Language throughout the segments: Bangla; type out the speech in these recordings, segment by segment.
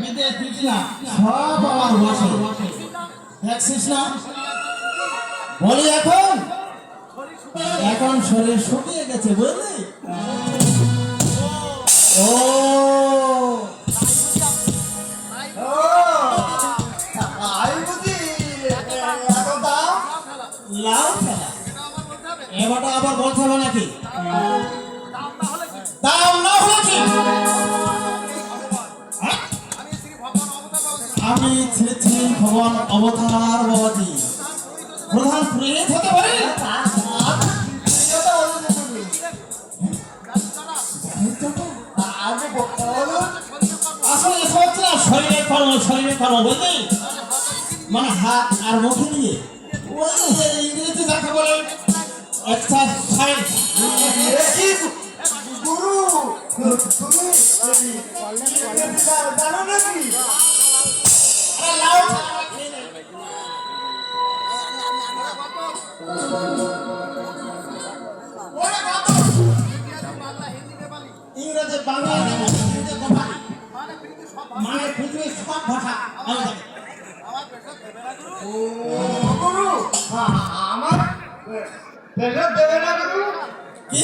বিদেশ দিস সব আমার বসে। দেখছিস না বলি এখন। এখন শরীর শুকিয়ে গেছে বুঝলি? ও। এবারটা আবার বলতে হবে নাকি? দাম আমি ছেলে ছেলে ভগবান অবতার বাবাজি প্রধান প্রেত হতে পারে? আসলে কর্ম, শরীরের কর্ম, বুঝলি? মানে হাত আর মুখে নিয়ে ওই যে ইংরেজি যাকে বলে ইংরেজি বাংলা মানে পৃথিবীর সব ভাষা গুরু। আমার দেবে না গুরু। কি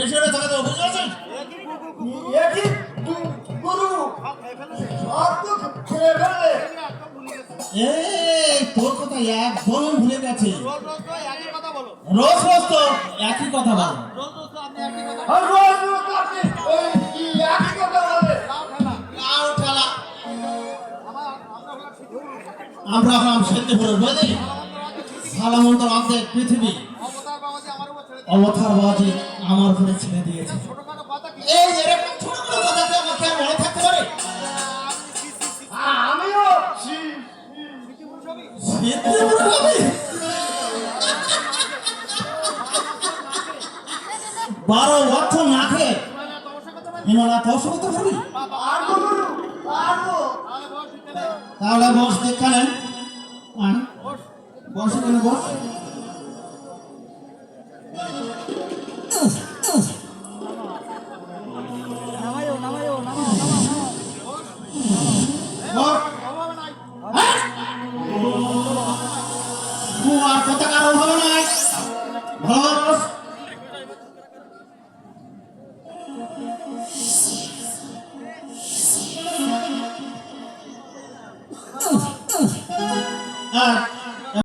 বেশি হলে তো বুঝতে পারছেন? এ কি গু- গুরু এই তোর কথা ভুলে গেছে। রোজ রোজ তো একই কথা বল। রোজ রোজ আপনি একই কথা বলে। লাউ ঠেলা আমরা হলাম সেদ্ধিপুরের বুঝলি সালামন্ত অর্ধেক পৃথিবী। অবতার বাবাজি আমার উপরে ছেড়ে দিয়েছে। এই এরকম ছোট ছোট কথাতে আমাকে আর মনে থাকতে পারে? আমিও। সি- সেদ্ধিপুর কবি বারো বছর না খেয়ে পারব তাহলে বস দেখখানে আর